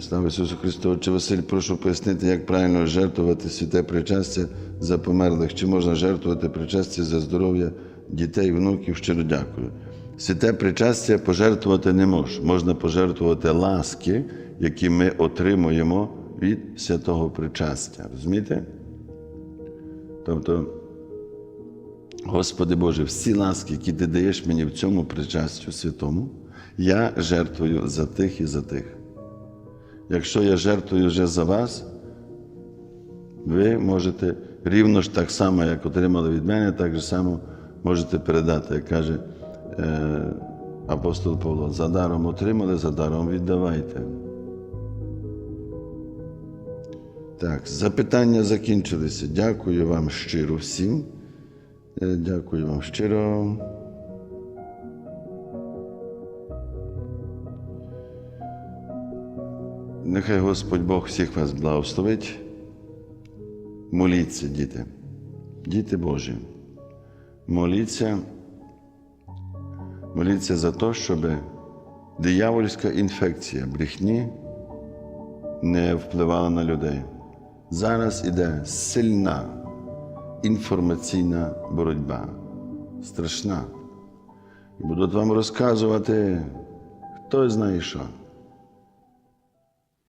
Слава Ісусу Христу. Отче Василь, прошу пояснити, як правильно жертвувати святе причастя за померлих. Чи можна жертвувати причастя за здоров'я дітей, внуків? Щиро дякую. Святе причастя пожертвувати не можна. Можна пожертвувати ласки, які ми отримуємо від святого причастя. Розумієте? Тобто, Господи Боже, всі ласки, які ти даєш мені в цьому причастю святому, я жертвую за тих і за тих. Якщо я жертвую вже за вас, ви можете рівно ж так само, як отримали від мене, так же само можете передати, як каже е, апостол Павло, за даром отримали, за даром віддавайте. Так, запитання закінчилися. Дякую вам щиро всім. Е, Дякую вам щиро. Нехай Господь Бог всіх вас благословить. Моліться, діти, діти Божі. Моліться, моліться за те, щоб диявольська інфекція брехні не впливала на людей. Зараз іде сильна інформаційна боротьба, страшна. І будуть вам розказувати, хто знає що.